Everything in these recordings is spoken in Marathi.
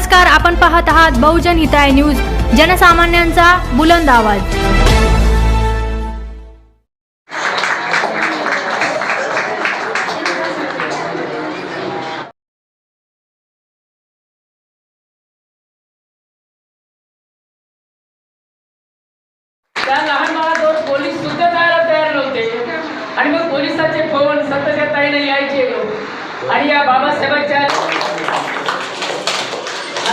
नमस्कार आपण पाहत आहात बहुजन हिताय न्यूज जनसामान्यांचा बुलंद आवाज. त्या लहान बाळाजवळ पोलीस सुद्धा जायला तयार नव्हते. आणि मग पोलिसाचे फोन सततच्या ताईने यायचे. आणि या बाबासाहेबांच्या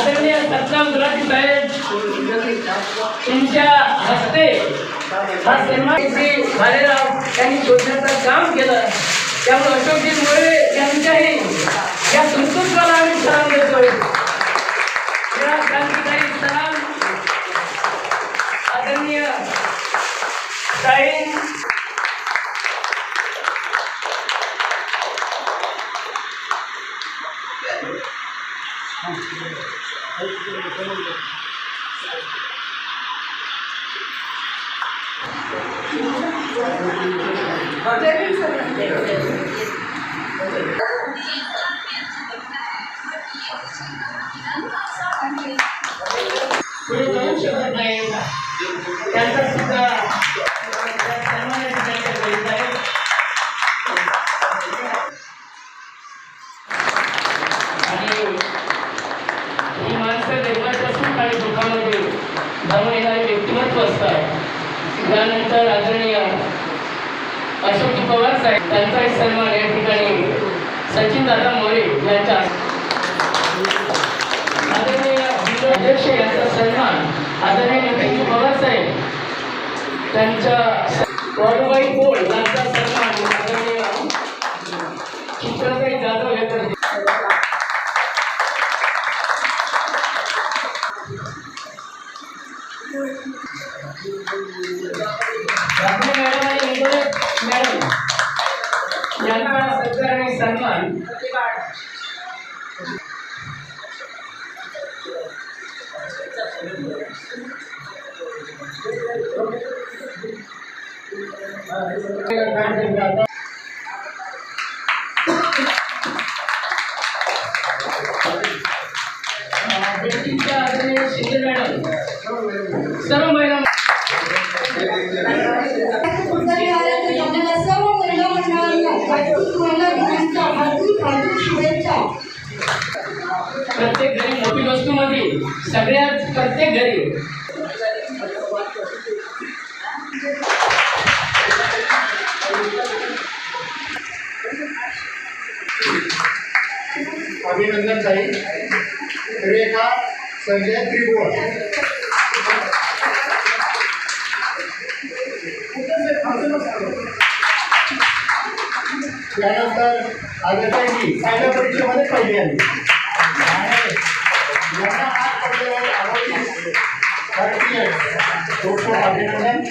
आदरणीय सतराम गुलाटी साहेब तुमच्या हस्ते हा सन्मान श्री भालेराव यांनी शोधण्याचं काम केलं. त्यामुळे अशोकजी मोरे यांच्याही पुढे जाऊ शकत नाही आणि ही माणसं जन्मापासून काही दुःखामध्ये येणारे व्यक्तिमत्व असतात त्यानंतर आदरणीय अशोक पवार साहेब त्यांचाही सन्मान या ठिकाणी सचिन दादा मोरे यांच्या आदरणीय अध्यक्ष यांचा सन्मान आदरणीय नितीन पवार साहेब त्यांच्या वाढूबाई पोळ यांचा सन्मान आदरणीय चित्रताई जाधव यांचा आपल्या मॅडम आणि इंगोले मॅडम यांचा सत्कार आणि सन्मान शिंदे मॅडम सर्व महिला प्रत्येक घरी मोठी वस्तू मध्ये सगळ्यात प्रत्येक घरी. अभिनंदन ताई. रेखा संजय त्रिभुवन. त्यानंतर आगताई पहिल्या परीक्षेमध्ये पहिली आली. यांना आज पडलेला आवडती भारतीय खूप खूप अभिनंदन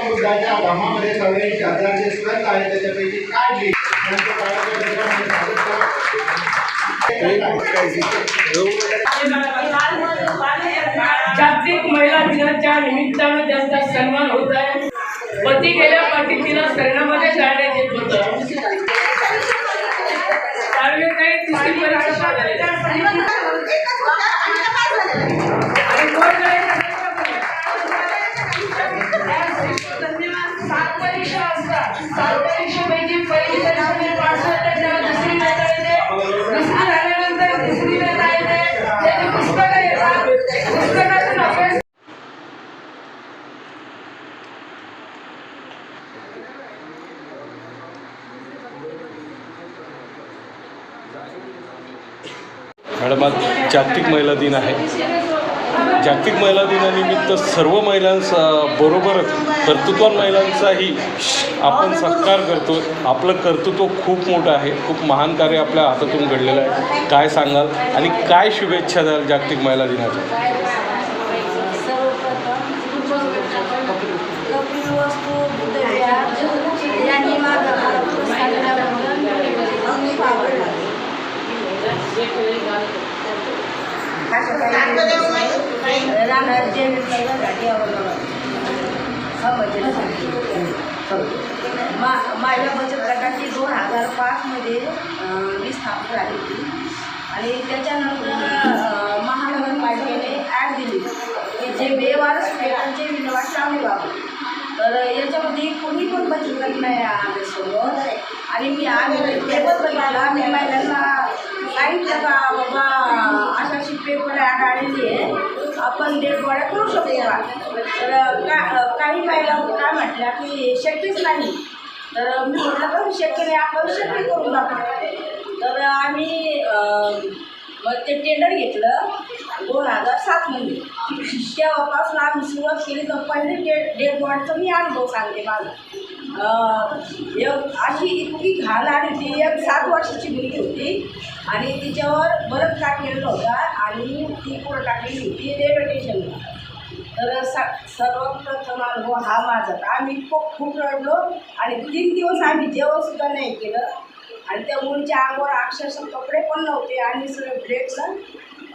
मुद्द्याच्या धमामध्ये सगळे शब्दांचे स्कंद आहे त्याच्यापैकी काढली जागतिक महिला दिनाच्या निमित्तानं त्यांचा सन्मान होत आहे पती गेल्या पाठी तिला शरणामध्ये जाण्यात येत होतं त्यावेळी काही तिसरी परीक्षा झालेल्या. एकच होता आणि आता काय झालं आणि कोण करायचं? सात परीक्षा असतात. सात परीक्षेपैकी पहिली परीक्षा मी पास होते त्याला दुसरी देता येते दुसरी झाल्यानंतर तिसरी देता येते त्याची पुस्तकं येतात पुस्तकातून अभ्यास मॅडम आज जागतिक महिला दिन आहे. जागतिक महिला दिनानिमित्त सर्व महिलांचा बरोबरच कर्तृत्वान महिलांचाही आपण सत्कार करतो. आपलं कर्तृत्व खूप मोठं आहे. खूप महान कार्य आपल्या हातातून घडलेलं आहे. काय सांगाल? आणि काय शुभेच्छा द्याल जागतिक महिला दिनाच्या कपिल वस्तू बुद्धविहार यांनी माझा मला पुरस्कार दिल्याबद्दल मी खूप आवडला राहणार जयवीर घाटी औरंगाबाद मा माझ्या बचत गटाची दोन हजार पाचमध्ये मी स्थापना झाली होती आणि त्याच्यानंतर महानगरपालिकेने ॲड दिली की जे बेवारस पेटांचे विल्हेवाट चांगली बाबा तर याच्यामध्ये कोणी पण बचत गट नाही आल्यासोबत आणि मी आम्ही पेपर बघितला मी महिलांना सांगितलं का बाबा अशा अशी पेपर ॲड आलेली आहे. आपण डेट करू शकतो का? तर का काही महिला काय म्हटल्या की शक्यच नाही. तर मी म्हटलं कसं शक्य नाही आपण शक्य करून दाखवू तर आम्ही मग ते टेंडर घेतलं. दोन हजार सातमध्ये तेव्हापासून आम्ही सुरुवात केली. तर पहिले डेड डेट वॉर्डचा मी अनुभव सांगते माझा. एक अशी इतकी घाण आली होती एक सात वर्षाची मुलगी होती. आणि तिच्यावर बरंच टाकलेला होता. आणि ती पुढं टाकलेली होती रेल्वे स्टेशनला तर स सर्वप्रथम अनुभव हा माझा. आम्ही खूप खूप रडलो. आणि तीन दिवस आम्ही जेवणसुद्धा नाही केलं. आणि त्या मुलीच्या अंगावर अक्षरशः कपडे पण नव्हते आणि सगळे ब्रेकला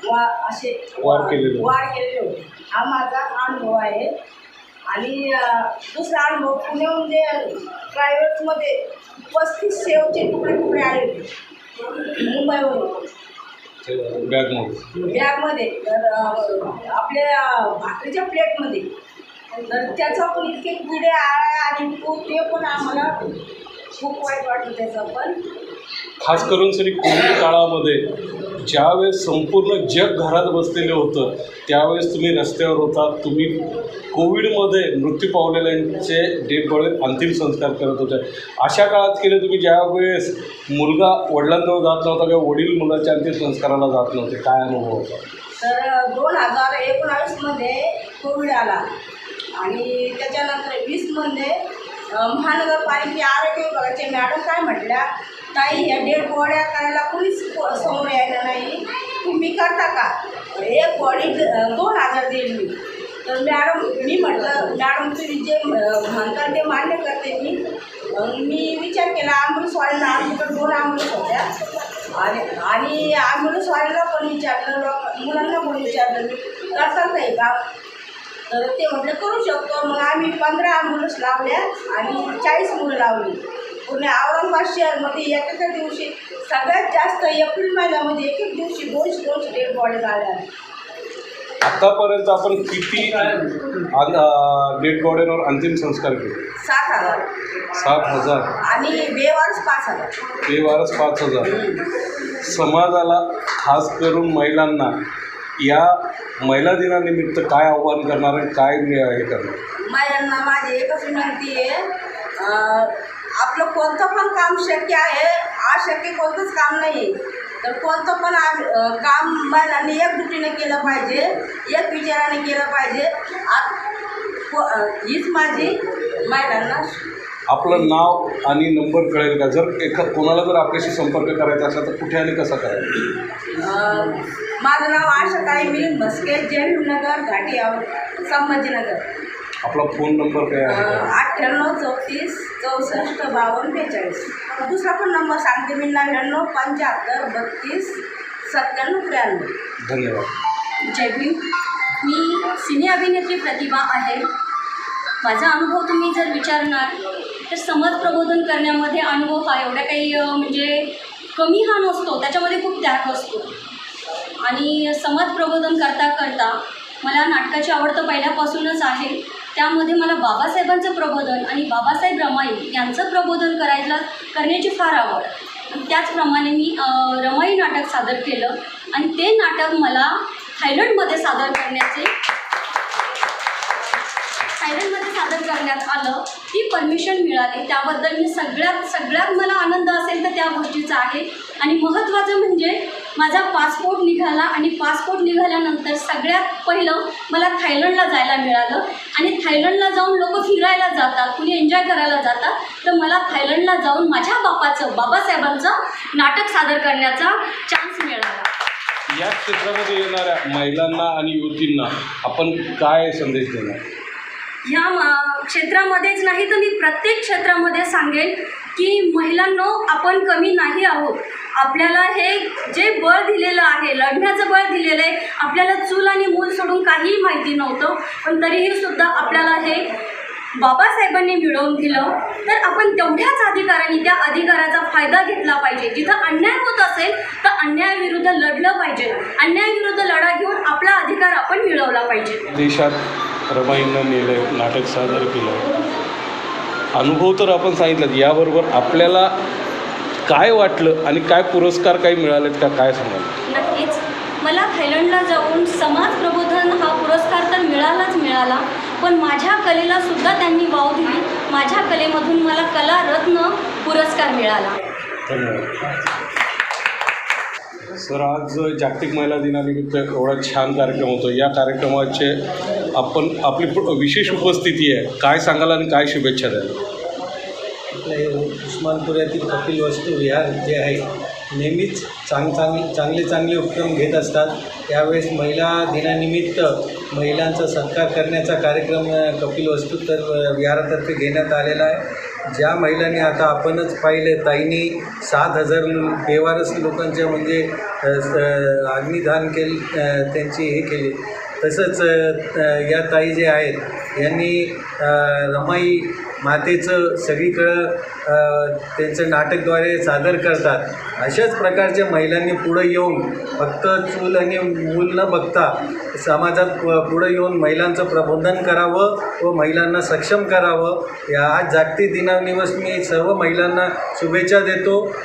वा असे वार केलेले होते. वार केलेले होते. हा माझा अनुभव आहे. आणि दुसरा अनुभव पुण्याहून जे प्रायव्हेटमध्ये पस्तीस शेवचे तुकडे तुकडे आले होते. मुंबईवरून. बॅगमध्ये बॅगमध्ये तर आपल्या भाकरीच्या प्लेटमध्ये तर त्याचा पण इतके किडे आळ्या आणि खूप ते पण आम्हाला खूप वाईट वाटलं त्याचं पण खास करून सरी कोविड काळामध्ये ज्यावेळेस संपूर्ण जग घरात बसलेलं होतं त्यावेळेस तुम्ही रस्त्यावर होता तुम्ही कोविडमध्ये मृत्यू पावलेल्यांचे डेड बॉडी अंतिम संस्कार करत होते. अशा काळात केले तुम्ही ज्यावेळेस मुलगा वडिलांजवळ जात नव्हता किंवा वडील मुलाच्या अंतिम संस्काराला जात नव्हते काय अनुभव होता? तर दोन हजार एकोणावीसमध्ये कोविड आला आणि त्याच्यानंतर वीसमध्ये महानगरपालिके आरोग्य विभागाचे मॅडम काय म्हटल्या ताई या डेड बॉड्या करायला कुणीच समोर यायला नाही. तुम्ही करता का? एक बॉडी दोन हजार देईल मी. तर मॅडम मी म्हटलं मॅडम तुम्ही जे म्हणतात म्हणता ते मान्य करते मी. मग मी विचार केला ॲम्ब्युलन्सवाल्यांना आमच्याकडे दोन ॲम्ब्युलन्स होत्या. आणि आणि ॲम्ब्युलन्सवाल्याला पण विचारलं मुलांना पण विचारलं मी करतात नाही का? तर ते म्हटलं करू शकतो. मग आम्ही पंधरा ॲम्ब्युलन्स लावल्या आणि चाळीस मुलं लावली. पूर्ण औरंगाबाद शहरमध्ये एकेका दिवशी सगळ्यात जास्त एप्रिल महिन्यामध्ये एक एक दिवशी दोनशे दोनशे डेड बॉडी झाल्या. आतापर्यंत आपण किती डेड बॉडीवर अंतिम संस्कार केले? सात हजार. सात हजार. आणि बेवारस पाच हजार. ते वारस पाच हजार. समाजाला खास करून महिलांना या महिला दिनानिमित्त काय आव्हान करणार आणि काय हे करणार? महिलांना माझी एकच विनंती आहे अं, आपलं कोणतं पण काम शक्य आहे अशक्य कोणतंच काम नाही. आहे तर कोणतं पण आ अं, काम महिलांनी एकजुटीने केलं पाहिजे एक विचाराने केलं पाहिजे. आ को- अं, हीच माझी महिलांना आपलं नाव आणि नंबर कळेल का? जर एखा कोणाला जर आपल्याशी संपर्क करायचा असला तर कुठे आणि कसा करायचा? माझं नाव आशाताई मिलिंद भस्के जयभीमनगर घाटी संभाजीनगर. आपला फोन नंबर काय आहे? अठ्ठ्याण्णव चौतीस चौसष्ट बावन्न बेचाळीस. दुसरा पण नंबर सांगते मी नव्याण्णव पंच्याहत्तर बत्तीस सत्त्याण्णव त्र्याण्णव. धन्यवाद. जय भीम. मी सिने अभिनेत्री प्रतिभा आहे. माझा अनुभव तुम्ही जर विचारणार तर समाज प्रबोधन करण्यामध्ये अनुभव हा एवढा काही म्हणजे कमी हा नसतो. त्याच्यामध्ये खूप त्याग असतो. आणि समाज प्रबोधन करता करता मला नाटकाची आवड तर पहिल्यापासूनच आहे. त्यामध्ये मला बाबासाहेबांचं प्रबोधन आणि बाबासाहेब रमाई यांचं प्रबोधन करायला करण्याची फार आवड. आणि त्याचप्रमाणे मी रमाई नाटक सादर केलं आणि ते नाटक मला थायलंडमध्ये सादर करण्याचे थायलंडमध्ये सादर करण्यात आलं ती परमिशन मिळाली. त्याबद्दल मी सगळ्यात सगळ्यात मला आनंद असेल तर त्या गोष्टीचा आहे. आणि महत्त्वाचं म्हणजे माझा पासपोर्ट निघाला आणि पासपोर्ट निघाल्यानंतर सगळ्यात पहिलं मला थायलंडला जायला मिळालं. आणि थायलंडला जाऊन लोक फिरायला जातात कुणी एन्जॉय करायला जातात तर मला थायलंडला जाऊन माझ्या बापाचं बाबासाहेबांचं नाटक सादर करण्याचा चान्स मिळाला. या क्षेत्रामध्ये येणाऱ्या महिलांना आणि युवतींना आपण काय संदेश देणार? ह्या क्षेत्रामध्येच नाही तर मी प्रत्येक क्षेत्रामध्ये सांगेन की महिलांनो आपण कमी नाही आहोत. आपल्याला हे जे बळ दिलेलं आहे लढण्याचं बळ दिलेलं आहे आपल्याला चूल आणि मूल सोडून काहीही माहिती नव्हतं. पण तरीही सुद्धा आपल्याला हे बाबासाहेबांनी मिळवून दिलं. तर आपण तेवढ्याच अधिकारांनी त्या अधिकाराचा फायदा घेतला पाहिजे. जिथं अन्याय होत असेल तर अन्यायाविरुद्ध लढलं पाहिजे. अन्यायाविरुद्ध लढा घेऊन आपला अधिकार आपण मिळवला पाहिजे. देशात रमाईंना नेलं नाटक सादर केलं अनुभव तर आपण सांगितलं याबरोबर आपल्याला काय वाटलं आणि काय पुरस्कार काही मिळालेत का काय सांगाल? नक्कीच. मला थायलंडला जाऊन समाज प्रबोधन हा पुरस्कार तर मिळालाच मिळाला पण माझ्या कलेला सुद्धा त्यांनी वाव दिली. माझ्या कलेमधून मला कलारत्न पुरस्कार मिळाला. धन्यवाद. सर आज जागतिक महिला दिनानिमित्त एवढा छान कार्यक्रम होतो या कार्यक्रमाचे आपण आपली पु- विशेष उपस्थिती आहे. काय सांगाल आणि काय शुभेच्छा द्याल? आपले उस्मानपुऱ्यातील कपिल वस्तू विहार जे आहे नेहमीच चांग चांगले चांगले चांगले उपक्रम घेत असतात. त्यावेळेस महिला दिनानिमित्त महिलांचा सत्कार करण्याचा कार्यक्रम कपिल वस्तू तर विहारातर्फे घेण्यात आलेला आहे. ज्या महिलांनी आता आपणच पाहिले ताईंनी सात हजार बेवारस लोकांच्या म्हणजे अग्निदान केली त्यांची हे केली. तसंच या ताई जे आहेत यांनी रमाई मातेचं सगळीकडं त्यांचं नाटकद्वारे सादर करतात. अशाच प्रकारच्या महिलांनी पुढं येऊन फक्त चूल आणि मूल न बघता समाजात पुढं येऊन महिलांचं प्रबोधन करावं व महिलांना सक्षम करावं या आज जागतिक दिनानिवस मी सर्व महिलांना शुभेच्छा देतो.